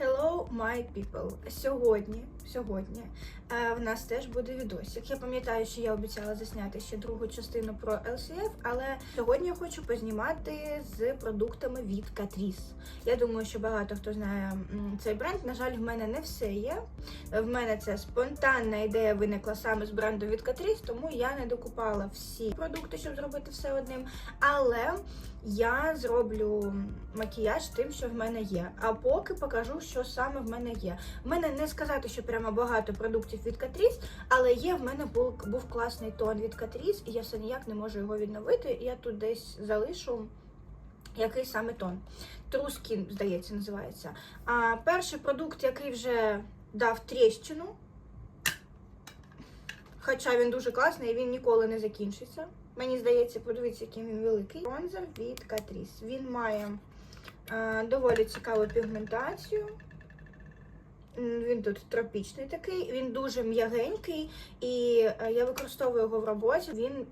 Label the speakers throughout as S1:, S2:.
S1: Hello, my people. Сьогодні, сьогодні е, в нас теж буде відосик. Я пам'ятаю, що я обіцяла засняти ще другу частину про LCF, але сьогодні я хочу познімати з продуктами від Catrice. Я думаю, що багато хто знає цей бренд. На жаль, в мене не все є. В мене це спонтанна ідея виникла саме з бренду від Catrice, тому я не докупала всі продукти, щоб зробити все одним. Але я зроблю макіяж тим, що в мене є. А поки покажу, що саме в мене є. В мене не сказати, що прямо багато продуктів від Catrice, але є в мене був, був класний тон від Catrice, і я все ніяк не можу його відновити. І я тут десь залишу. Який саме тон? Skin, здається, називається. А перший продукт, який вже дав тріщину, хоча він дуже класний, він ніколи не закінчиться. Мені здається, подивіться, який він великий. Бронзер від Catrice. Він має доволі цікаву пігментацію. Він тут тропічний такий, він дуже м'ягенький, і е, я використовую його в роботі. Він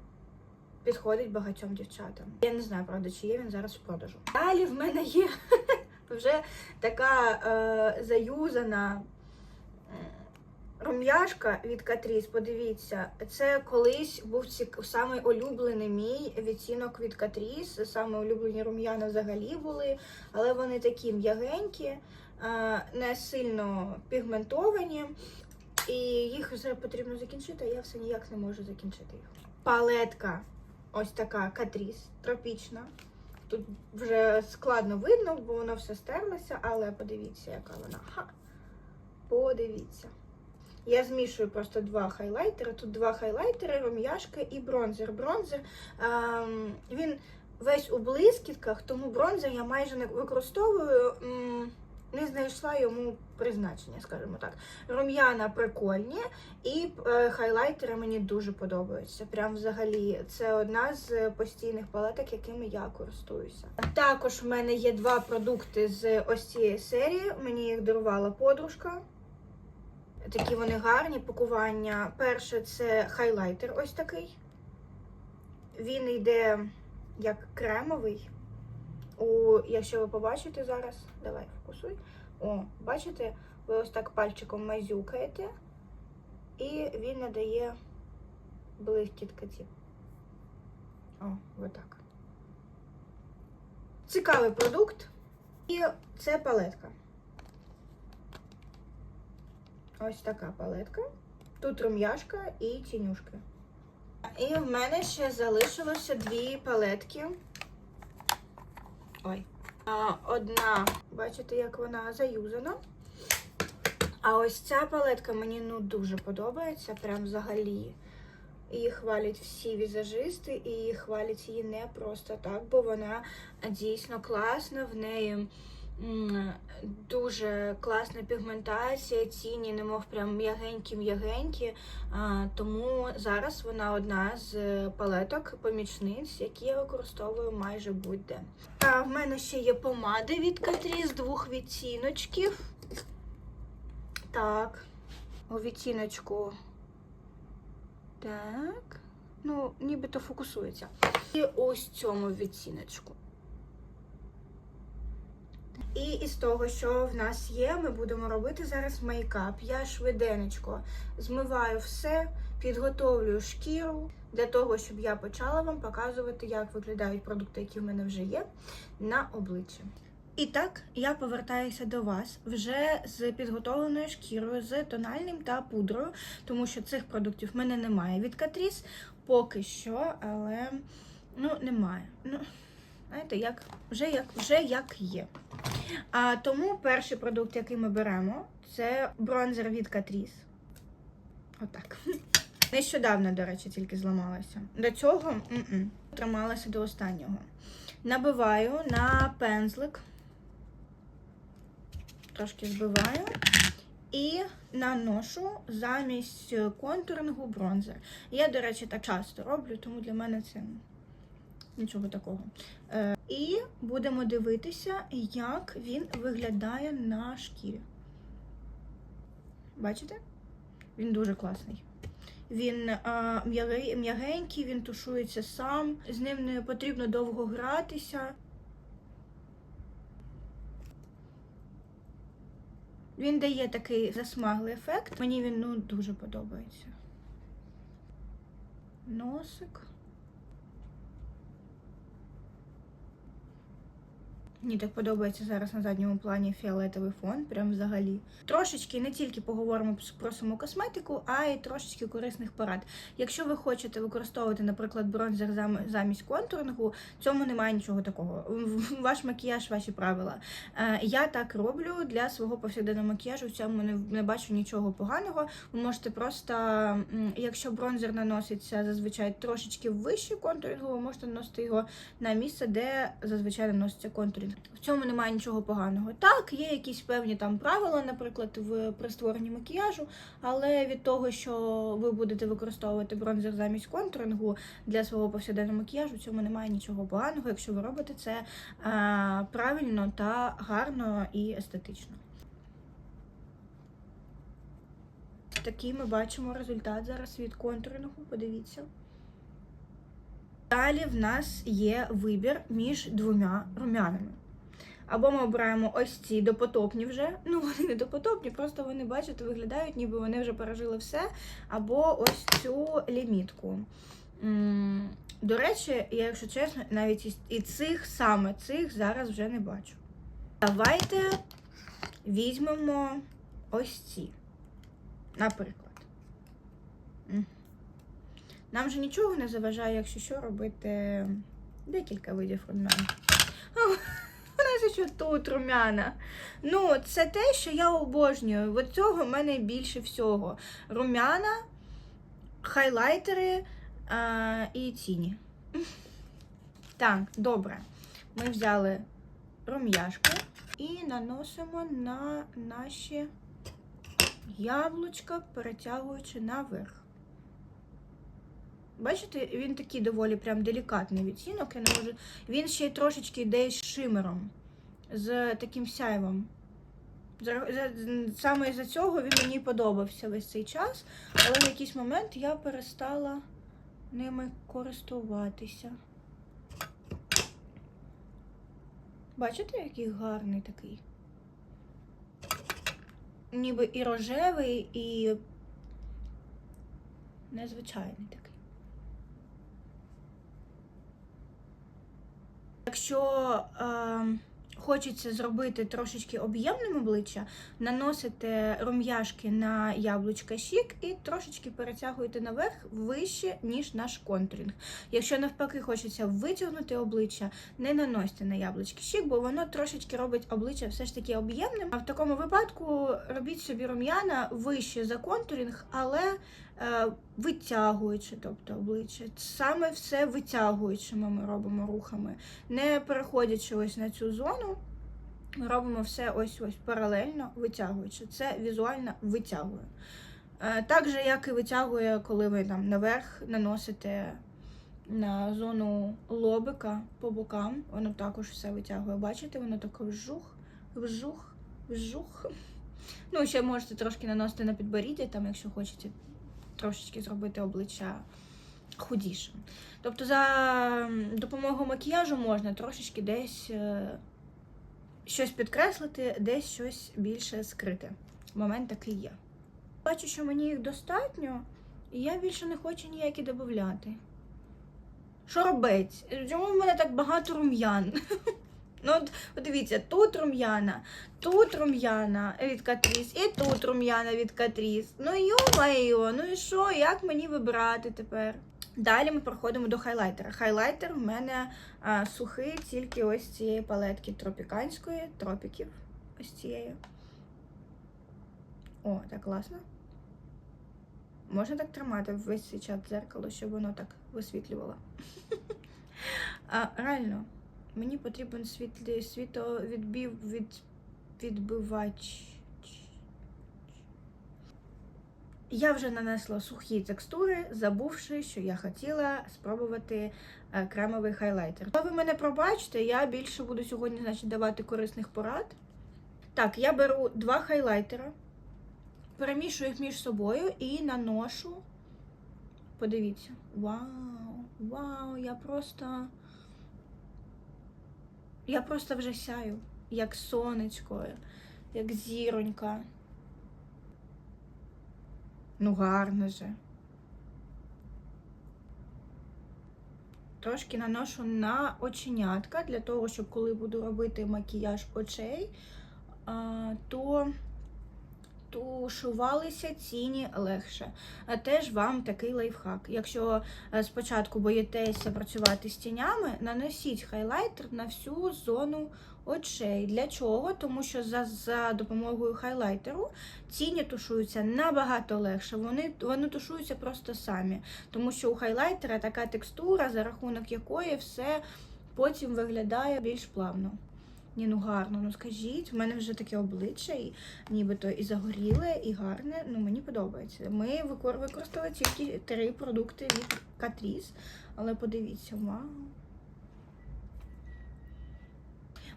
S1: підходить багатьом дівчатам. Я не знаю, правда, чи є він зараз в продажу. Далі в мене є вже така е, заюзана рум'яшка від Catrice. Подивіться, це колись був цік... самий улюблений мій відцінок від Catrice. Саме улюблені рум'яна взагалі були, але вони такі м'ягенькі, не сильно пігментовані. І їх вже потрібно закінчити, а я все ніяк не можу закінчити їх. Палетка ось така Catrice, тропічна. Тут вже складно видно, бо воно все стерлося, але подивіться, яка вона. Ха! Подивіться. Я змішую просто два хайлайтери. Тут два хайлайтери, рум'яшка і бронзер. Бронзер ем, він весь у блискітках, тому бронзер я майже не використовую. Не знайшла йому призначення, скажімо так. Рум'яна прикольні, і е, хайлайтери мені дуже подобаються. Прям взагалі, це одна з постійних палеток, якими я користуюся. Також в мене є два продукти з ось цієї серії. Мені їх дарувала подружка. Такі вони гарні пакування. Перше це хайлайтер ось такий. Він йде як кремовий. У, якщо ви побачите зараз, давай фокусуй. О, бачите, ви ось так пальчиком мазюкаєте, і він надає блискітки. О, отак. Цікавий продукт. І це палетка. Ось така палетка. Тут рум'яшка і тінюшки. І в мене ще залишилося дві палетки. Ой. Одна, бачите, як вона заюзана. А ось ця палетка мені ну дуже подобається, прям взагалі. Її хвалять всі візажисти, і хвалять її не просто так, бо вона дійсно класна, в неї дуже класна пігментація, ціні, немов прям м'ягенькі-м'ягенькі. Тому зараз вона одна з палеток помічниць, які я використовую майже будь-де. А в мене ще є помади від Catrice двох відтіночків. Так, у відтіночку. Так. Ну, нібито фокусується. І ось цьому відтіночку. І із того, що в нас є, ми будемо робити зараз мейкап. Я швиденечко змиваю все, підготовлюю шкіру для того, щоб я почала вам показувати, як виглядають продукти, які в мене вже є, на обличчі. І так, я повертаюся до вас вже з підготовленою шкірою, з тональним та пудрою, тому що цих продуктів в мене немає від Catrice поки що, але ну, немає. Ну, знаєте, як, вже, як, вже як є. А, тому перший продукт, який ми беремо, це бронзер від Catrice. Отак. Нещодавно, до речі, тільки зламалася. До цього м-м, трималася до останнього. Набиваю на пензлик, трошки збиваю. І наношу замість контурингу бронзер. Я, до речі, так часто роблю, тому для мене це нічого такого. Е, і будемо дивитися, як він виглядає на шкірі. Бачите? Він дуже класний. Він м'ягий- м'ягенький, він тушується сам, з ним не потрібно довго гратися. Він дає такий засмаглий ефект. Мені він ну дуже подобається. Носик. Мені так подобається зараз на задньому плані фіолетовий фон, прям взагалі. Трошечки не тільки поговоримо про саму косметику, а й трошечки корисних порад. Якщо ви хочете використовувати, наприклад, бронзер замість контурингу, цьому немає нічого такого. Ваш макіяж, ваші правила. Е, Я так роблю для свого повсякденного макіяжу. В цьому не, не бачу нічого поганого. Ви можете просто, якщо бронзер наноситься зазвичай трошечки вище контурингу, ви можете наносити його на місце, де зазвичай наноситься контурінг. В цьому немає нічого поганого. Так, є якісь певні там правила, наприклад, в при створенні макіяжу, але від того, що ви будете використовувати бронзер замість контурингу для свого повсякденного макіяжу, в цьому немає нічого поганого, якщо ви робите це е, правильно та гарно і естетично. Такий ми бачимо результат зараз від контурингу. Подивіться. Далі в нас є вибір між двома румянами. Або ми обираємо ось ці допотопні вже. Ну, вони не допотопні, просто вони, бачите, виглядають, ніби вони вже пережили все. Або ось цю лімітку. До речі, я, якщо чесно, навіть і- цих саме цих зараз вже не бачу. Давайте візьмемо ось ці. Наприклад. Нам же нічого не заважає, якщо що, робити декілька видів румян. Вона що тут румяна. Ну, це те, що я обожнюю. От цього в мене більше всього. Румяна, хайлайтери а, і тіні. Так, добре. Ми взяли рум'яшки і наносимо на наші яблучка, перетягуючи наверх. Бачите, він такий доволі прям делікатний відтінок. Я не можу. Він ще й трошечки йде з шимером, з таким сяйвом. Саме із-за цього він мені подобався весь цей час, але в якийсь момент я перестала ними користуватися. Бачите, який гарний такий? Ніби і рожевий, і незвичайний такий. Якщо е, хочеться зробити трошечки об'ємним обличчя, наносите рум'яшки на яблучка щік і трошечки перетягуєте наверх вище, ніж наш контурінг. Якщо навпаки хочеться витягнути обличчя, не наносьте на яблучки щік, бо воно трошечки робить обличчя все ж таки об'ємним. А в такому випадку робіть собі рум'яна вище за контурінг, але витягуючи, тобто обличчя. Саме все витягуючими ми робимо рухами, не переходячи ось на цю зону. Ми робимо все ось ось паралельно витягуючи. Це візуально витягує. Е, Так же, як і витягує, коли ви там наверх наносите на зону лобика по бокам, воно також все витягує. Бачите, воно таке вжух, вжух, вжух. Ну, ще можете трошки наносити на підборіддя, там, якщо хочете трошечки зробити обличчя худішим. Тобто, за допомогою макіяжу можна трошечки десь е, щось підкреслити, десь щось більше скрити. Момент такий є. Бачу, що мені їх достатньо, і я більше не хочу ніякі додати. Що робить? Чому в мене так багато рум'ян? Ну, от, дивіться, тут рум'яна, тут рум'яна від Катріс, і тут рум'яна від Катріс. Ну йо-майо, ну і що, як мені вибрати тепер? Далі ми проходимо до хайлайтера. Хайлайтер в мене а, сухий, тільки ось цієї палетки тропіканської, тропіків. Ось цієї. О, так класно. Можна так тримати весь цей час дзеркало, щоб воно так висвітлювало. А, реально, мені потрібен світлі, світовідбив від, відбивач. Я вже нанесла сухі текстури, забувши, що я хотіла спробувати е, кремовий хайлайтер. То ви мене пробачте, я більше буду сьогодні значить, давати корисних порад. Так, я беру два хайлайтера, перемішую їх між собою і наношу. Подивіться. Вау! Вау! Я просто. Я просто вже сяю, як сонечко. як зіронька. Ну, гарно же. Трошки наношу на оченятка для того, щоб коли буду робити макіяж очей, то тушувалися ціні легше. А теж вам такий лайфхак. Якщо е, спочатку боїтеся працювати з тінями, наносіть хайлайтер на всю зону очей. Для чого? Тому що за, за допомогою хайлайтеру тіні тушуються набагато легше. Вони, вони тушуються просто самі. Тому що у хайлайтера така текстура, за рахунок якої все потім виглядає більш плавно. Ні, ну гарно, ну скажіть, в мене вже таке обличчя, і нібито і загоріле, і гарне. Ну мені подобається. Ми використали тільки три продукти від Catrice, але подивіться, вау.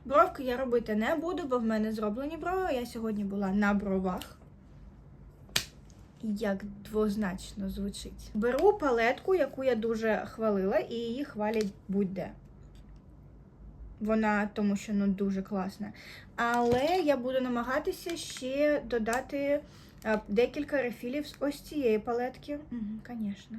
S1: Бровки я робити не буду, бо в мене зроблені брови. Я сьогодні була на бровах. Як двозначно звучить. Беру палетку, яку я дуже хвалила, і її хвалять будь-де. Вона тому що ну дуже класна. Але я буду намагатися ще додати декілька рефілів з ось цієї палетки. Угу, звісно.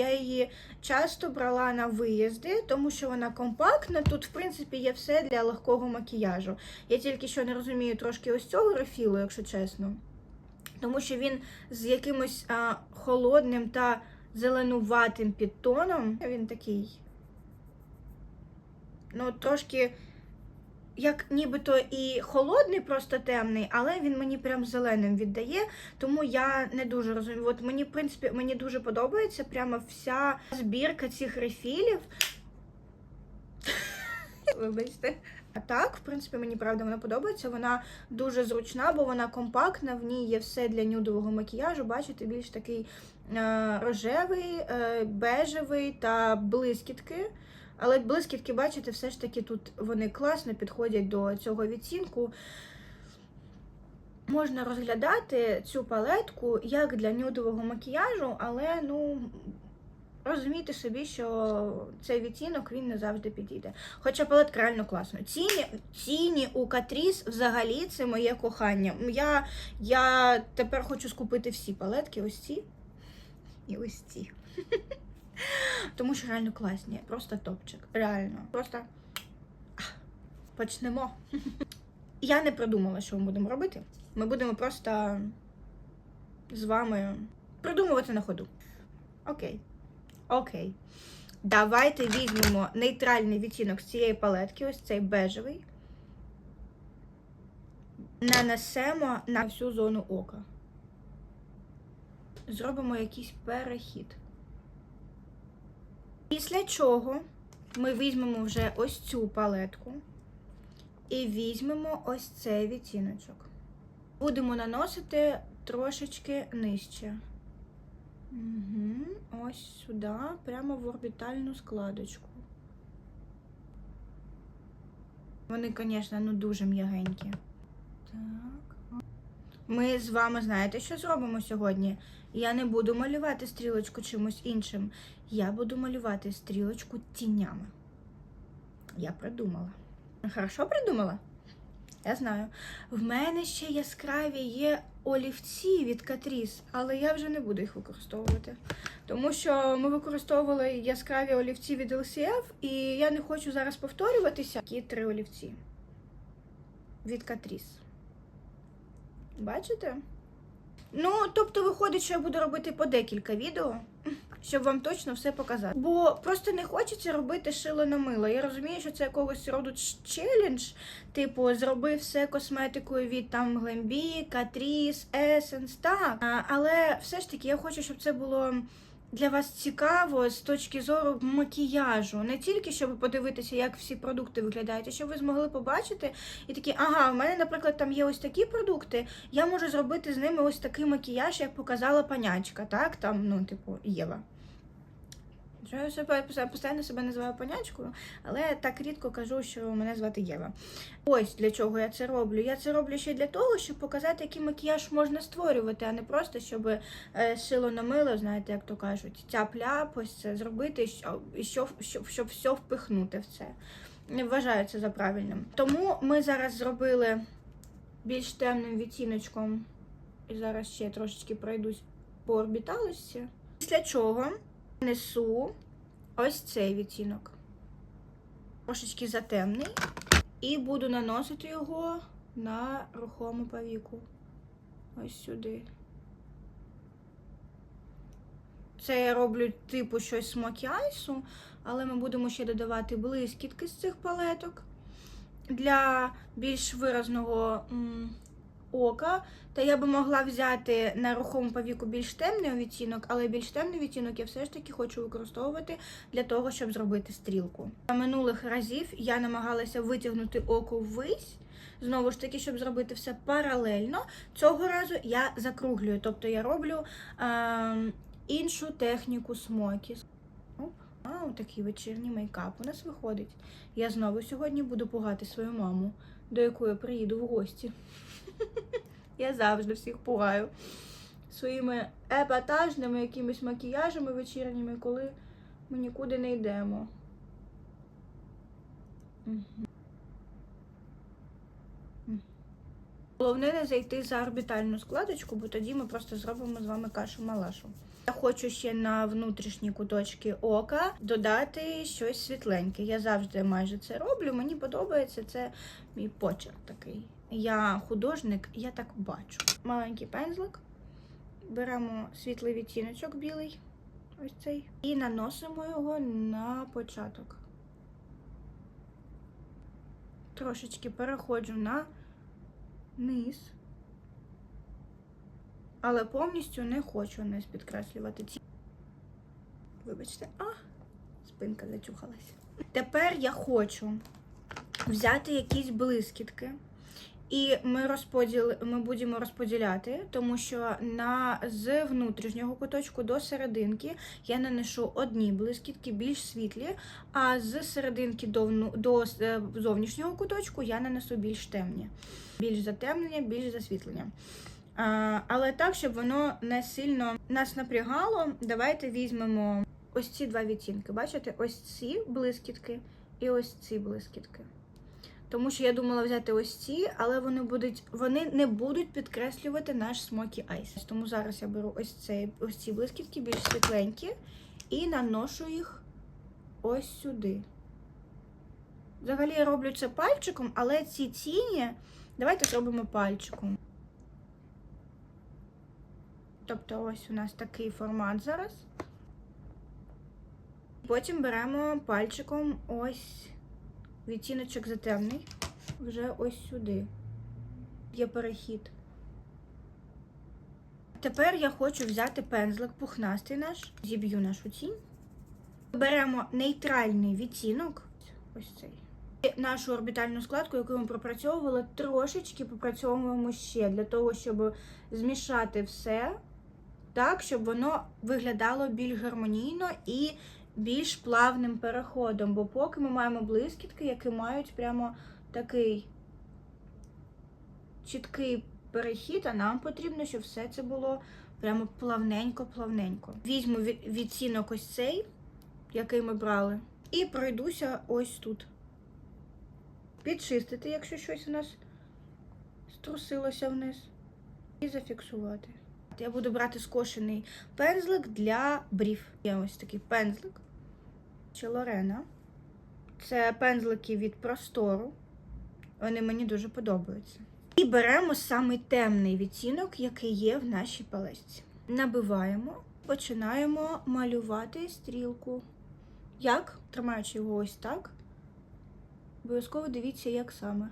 S1: Я її часто брала на виїзди, тому що вона компактна. Тут, в принципі, є все для легкого макіяжу. Я тільки що не розумію трошки ось цього рефілу, якщо чесно. Тому що він з якимось а, холодним та зеленуватим підтоном. Він такий ну, трошки, як нібито і холодний, просто темний, але він мені прям зеленим віддає, тому я не дуже розумію. От мені, в принципі, мені дуже подобається прямо вся збірка цих рефілів. Вибачте. А так, в принципі, мені правда вона подобається. Вона дуже зручна, бо вона компактна, в ній є все для нюдового макіяжу. Бачите, більш такий е, рожевий, е, бежевий та блискітки. Але блискітки, бачите, все ж таки тут вони класно підходять до цього відцінку. Можна розглядати цю палетку як для нюдового макіяжу, але ну. Розумійте собі, що цей відтінок він не завжди підійде. Хоча палетка реально класна. Ціні, ціні у Катріс взагалі це моє кохання. Я, я тепер хочу скупити всі палетки, ось ці і ось ці. Тому що реально класні, просто топчик. Реально. Просто почнемо. Я не придумала, що ми будемо робити. Ми будемо просто з вами придумувати на ходу. Окей. Окей. Давайте візьмемо нейтральний відтінок з цієї палетки, ось цей бежевий. Нанесемо на всю зону ока. Зробимо якийсь перехід. Після чого ми візьмемо вже ось цю палетку і візьмемо ось цей відтіночок. Будемо наносити трошечки нижче. Угу. Ось сюди, прямо в орбітальну складочку. Вони, звісно, ну дуже м'ягенькі. Так. Ми з вами знаєте, що зробимо сьогодні? Я не буду малювати стрілочку чимось іншим. Я буду малювати стрілочку тінями. Я придумала. Хорошо придумала? Я знаю. В мене ще яскраві є олівці від Катріс, але я вже не буду їх використовувати. Тому що ми використовували яскраві олівці від LCF, і я не хочу зараз повторюватися. Такі три олівці від Катріс. Бачите? Ну, тобто, виходить, що я буду робити по декілька відео, щоб вам точно все показати. Бо просто не хочеться робити шило на мило. Я розумію, що це якогось роду челендж, типу, зроби все косметикою від там Glambi, Catrice, Essence, так. Але все ж таки я хочу, щоб це було. Для вас цікаво з точки зору макіяжу, не тільки щоб подивитися, як всі продукти виглядають, а щоб ви змогли побачити і такі, ага, в мене, наприклад, там є ось такі продукти, я можу зробити з ними ось такий макіяж, як показала панячка, так? Там, ну, типу, Єва. Я себе постійно себе називаю панячкою, але так рідко кажу, що мене звати Єва. Ось для чого я це роблю. Я це роблю ще для того, щоб показати, який макіяж можна створювати, а не просто щоб е, шило на мило, знаєте, як то кажуть, тяп-ляп, ось це зробити, щоб, щоб, щоб, щоб все впихнути в це. Не вважаю це за правильним. Тому ми зараз зробили більш темним відтіночком. І зараз ще трошечки пройдусь по орбіталості. Після чого несу ось цей відтінок. Трошечки затемний. І буду наносити його на рухому повіку. Ось сюди. Це я роблю типу щось смокі айсу, але ми будемо ще додавати блискітки з цих палеток для більш виразного ока. Та я би могла взяти на рухому повіку більш темний відтінок, але більш темний відтінок я все ж таки хочу використовувати для того, щоб зробити стрілку. На минулих разів я намагалася витягнути око ввись. Знову ж таки, щоб зробити все паралельно. Цього разу я закруглюю, тобто я роблю е, іншу техніку смокі. Оп. А, такий вечірній мейкап у нас виходить. Я знову сьогодні буду пугати свою маму, до якої приїду в гості. Я завжди всіх пугаю своїми епатажними якимись макіяжами вечірніми, коли ми нікуди не йдемо. Головне не зайти за орбітальну складочку, бо тоді ми просто зробимо з вами кашу-малашу. Я хочу ще на внутрішні куточки ока додати щось світленьке. Я завжди майже це роблю. Мені подобається це мій почерк такий. Я художник, я так бачу. Маленький пензлик. Беремо світлий відтіночок білий, ось цей, і наносимо його на початок. Трошечки переходжу на низ. Але повністю не хочу низ підкреслювати ці. Вибачте, а, спинка зачухалася. Тепер я хочу взяти якісь блискітки. І ми розподіл, ми будемо розподіляти, тому що на з внутрішнього куточку до серединки я наношу одні блискітки більш світлі, а з серединки до, до е, зовнішнього куточку я нанесу більш темні. Більш затемнення, більш засвітлення. А, але так, щоб воно не сильно нас напрягало, давайте візьмемо ось ці два відтінки. Бачите, ось ці блискітки і ось ці блискітки. Тому що я думала взяти ось ці, але вони будуть, вони не будуть підкреслювати наш смокі айс. Тому зараз я беру ось цей, ось ці блискітки, більш світленькі, і наношу їх ось сюди. Взагалі я роблю це пальчиком, але ці тіні давайте зробимо пальчиком. Тобто ось у нас такий формат зараз. Потім беремо пальчиком ось відтіночок затемний, вже ось сюди. Є перехід. Тепер я хочу взяти пензлик пухнастий наш, зіб'ю нашу тінь. Беремо нейтральний відтінок, ось цей. І нашу орбітальну складку, яку ми пропрацьовували, трошечки попрацьовуємо ще для того, щоб змішати все так, щоб воно виглядало більш гармонійно і більш плавним переходом. Бо поки ми маємо блискітки, які мають прямо такий чіткий перехід, а нам потрібно, щоб все це було прямо плавненько-плавненько. Візьму від- відтінок ось цей, який ми брали, і пройдуся ось тут. Підчистити, якщо щось у нас струсилося вниз, і зафіксувати. Я буду брати скошений пензлик для брів. Є ось такий пензлик чи Лорена. Це пензлики від простору. Вони мені дуже подобаються. І беремо самий темний відтінок, який є в нашій палеці. Набиваємо, починаємо малювати стрілку. Як? Тримаючи його ось так. Обов'язково дивіться, як саме.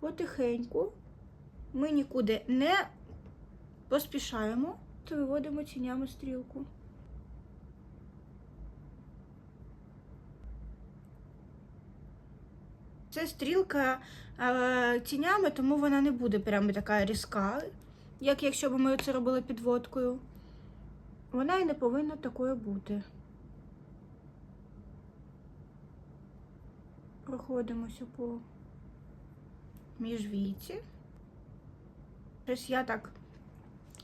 S1: Потихеньку ми нікуди не поспішаємо та виводимо тінями стрілку. Це стрілка тінями, тому вона не буде прямо така різка, як якщо б ми це робили підводкою. Вона і не повинна такою бути. Проходимося по міжвійці. Щось я так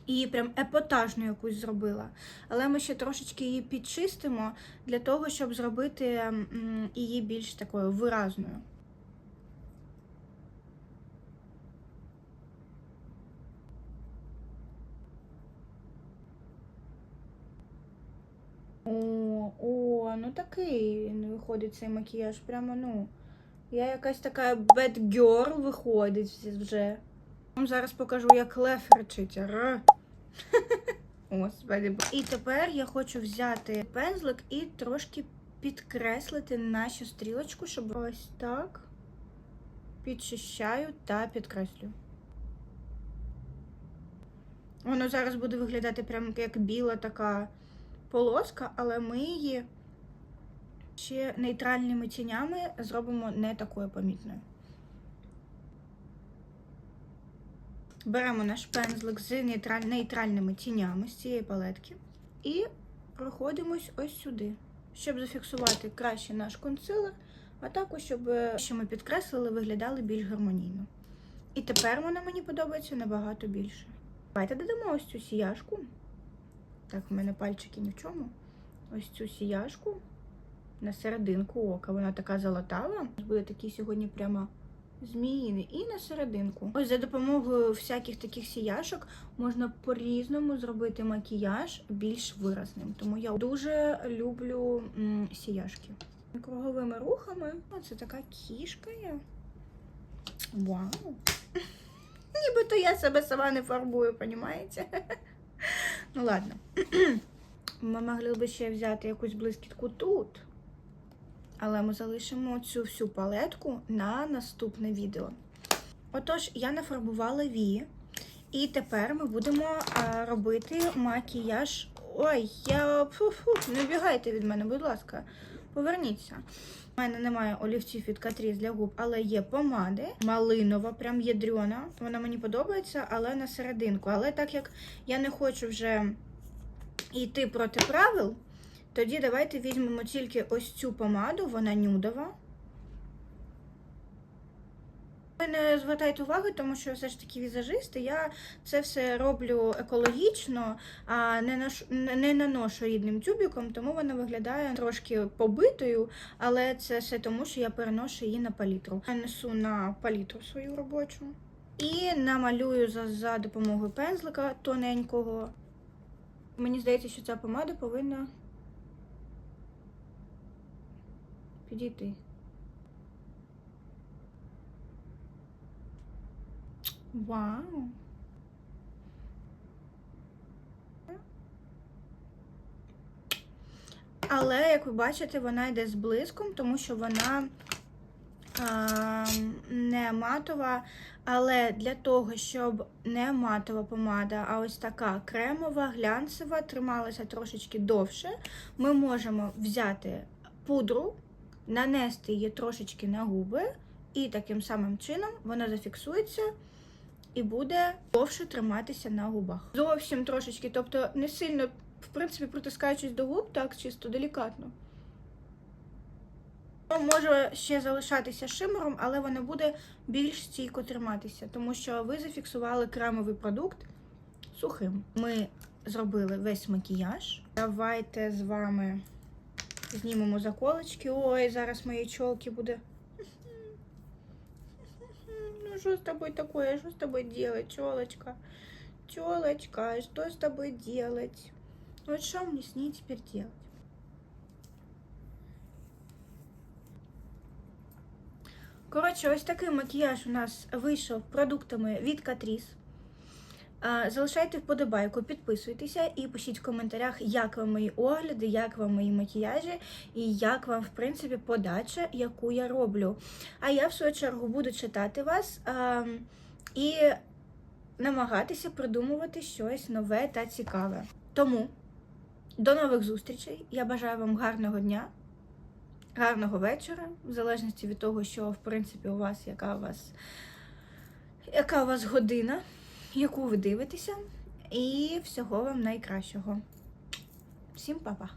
S1: її прям епатажну якусь зробила. Але ми ще трошечки її підчистимо для того, щоб зробити її більш такою виразною. О, о, ну такий виходить цей макіяж. Прямо, ну. Я якась така bad girl виходить вже. Вам зараз покажу, як лев речить. Господи. І тепер я хочу взяти пензлик і трошки підкреслити нашу стрілочку, щоб ось так підчищаю та підкреслю. Воно зараз буде виглядати прямо як біла така полоска, але ми її ще нейтральними тінями зробимо не такою помітною. Беремо наш пензлик з нейтральними тінями з цієї палетки і проходимось ось сюди, щоб зафіксувати краще наш консилер, а також, щоб що ми підкреслили, виглядали більш гармонійно. І тепер вона мені подобається набагато більше. Давайте додамо ось цю сіяшку. Так, в мене пальчики ні в чому. Ось цю сіяшку на серединку ока. Вона така золотава. Буде такий сьогодні прямо зміїний. І на серединку. Ось за допомогою всяких таких сіяшок можна по-різному зробити макіяж більш виразним. Тому я дуже люблю м, сіяшки. Круговими рухами. Оце така кішка є. Вау! Нібито я себе сама не фарбую, понімаєте? Ну ладно. Ми могли б ще взяти якусь блискітку тут. Але ми залишимо цю всю палетку на наступне відео. Отож, я нафарбувала вії. І тепер ми будемо а, робити макіяж. Ой, я фу-фу, не бігайте від мене, будь ласка, поверніться. У мене немає олівців від Catrice для губ, але є помади. Малинова, прям ядрена. Вона мені подобається, але на серединку. Але так як я не хочу вже йти проти правил, тоді давайте візьмемо тільки ось цю помаду, вона нюдова. Ви не звертайте уваги, тому що все ж таки візажисти. Я це все роблю екологічно, а не ношу, не наношу рідним тюбіком, тому вона виглядає трошки побитою, але це все тому, що я переношу її на палітру. Я несу на палітру свою робочу і намалюю за, за допомогою пензлика тоненького. Мені здається, що ця помада повинна підійти. Вау! Але, як ви бачите, вона йде з блиском, тому що вона а, не матова. Але для того, щоб не матова помада, а ось така кремова, глянцева, трималася трошечки довше, ми можемо взяти пудру, нанести її трошечки на губи, і таким самим чином вона зафіксується і буде довше триматися на губах. Зовсім трошечки, тобто не сильно, в принципі, притискаючись до губ, так чисто делікатно. Може ще залишатися шимером, але воно буде більш стійко триматися, тому що ви зафіксували кремовий продукт сухим. Ми зробили весь макіяж. Давайте з вами знімемо заколочки. Ой, зараз мої чолки буде. Ну, что с тобой такое? Что с тобой делать, челочка? Челочка, что с тобой делать? Вот что мне с ней теперь делать? Коротше, ось такий макіяж у нас вийшов продуктами від Catrice. Залишайте вподобайку, підписуйтеся і пишіть в коментарях, як вам мої огляди, як вам мої макіяжі і як вам, в принципі, подача, яку я роблю. А я, в свою чергу, буду читати вас і намагатися придумувати щось нове та цікаве. Тому до нових зустрічей. Я бажаю вам гарного дня, гарного вечора, в залежності від того, що, в принципі, у вас, яка у вас, яка у вас година яку ви дивитеся, і всього вам найкращого. Всім па-па!